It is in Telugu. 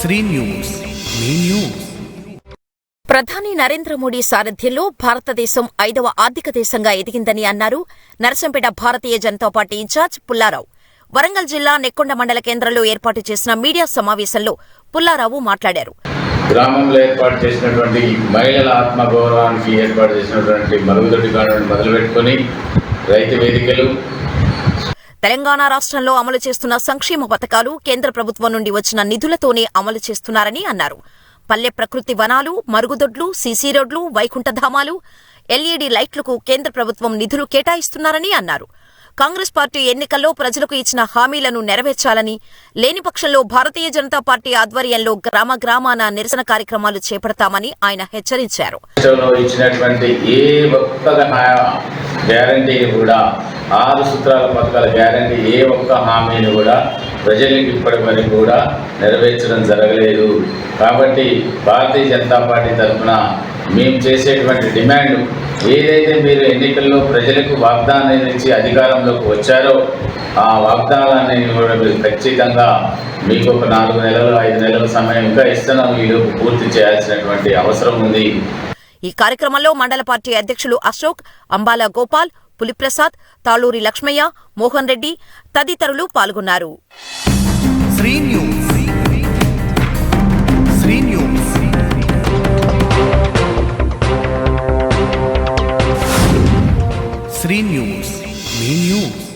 శ్రీ న్యూస్. మీ న్యూస్. ప్రధాని నరేంద్ర మోడీ సారథ్యంలో భారతదేశం ఐదవ ఆర్థిక దేశంగా ఎదిగిందని అన్నారు నరసంపేట భారతీయ జనతా పార్టీ ఇన్ఛార్జ్ పుల్లారావు. వరంగల్ జిల్లా నెక్కొండ మండల కేంద్రంలో ఏర్పాటు చేసిన మీడియా సమావేశంలో పుల్లారావు మాట్లాడారు. గ్రామంలో ఏర్పాటు చేసినటువంటి మహిళల ఆత్మగౌరవానికి ఏర్పాటు చేసినటువంటి మరుగుదొడ్డి కాలను మొదలుపెట్టుకొని రైతు వేదికలు తెలంగాణ రాష్ట్రంలో అమలు చేస్తున్న సంక్షేమ పథకాలు కేంద్ర ప్రభుత్వం నుండి వచ్చిన నిధులతోనే అమలు చేస్తున్నారని అన్నారు. పల్లె ప్రకృతి వనాలు మరుగుదొడ్లు సీసీ రోడ్లు వైకుంఠధామాలు ఎల్ఈడీ లైట్లకు కేంద్ర ప్రభుత్వం నిధులు కేటాయిస్తున్నారని అన్నారు. కాంగ్రెస్ పార్టీ ఎన్నికల్లో ప్రజలకు ఇచ్చిన హామీలను నెరవేర్చాలని లేని పక్షంలో భారతీయ జనతా పార్టీ ఆధ్వర్యంలో గ్రామ గ్రామాన నిరసన కార్యక్రమాలు చేపడతామని ఆయన హెచ్చరించారు. ఆరు సూత్రాల పథకాల గ్యారంటీ ఏ ఒక్క హామీని కూడా ప్రజలకు ఇప్పటి వరకు కూడా నెరవేర్చడం జరగలేదు. కాబట్టి భారతీయ జనతా పార్టీ తరఫున మేము చేసేటువంటి డిమాండ్ ఏదైతే మీరు ఎన్నికల్లో ప్రజలకు వాగ్దానం ఇచ్చి అధికారంలోకి వచ్చారో ఆ వాగ్దానాన్ని కూడా మీరు ఖచ్చితంగా మీకు ఒక నాలుగు నెలలు ఐదు నెలల సమయం ఇంకా ఇస్తున్నాం ఈలోపు పూర్తి చేయాల్సినటువంటి అవసరం ఉంది. ఈ కార్యక్రమంలో మండల పార్టీ అధ్యక్షులు అశోక్ అంబాల గోపాల్ పులిప్రసాద్ తాళూరి లక్ష్మయ్య మోహన్ రెడ్డి తదితరులు పాల్గొన్నారు. Three news me news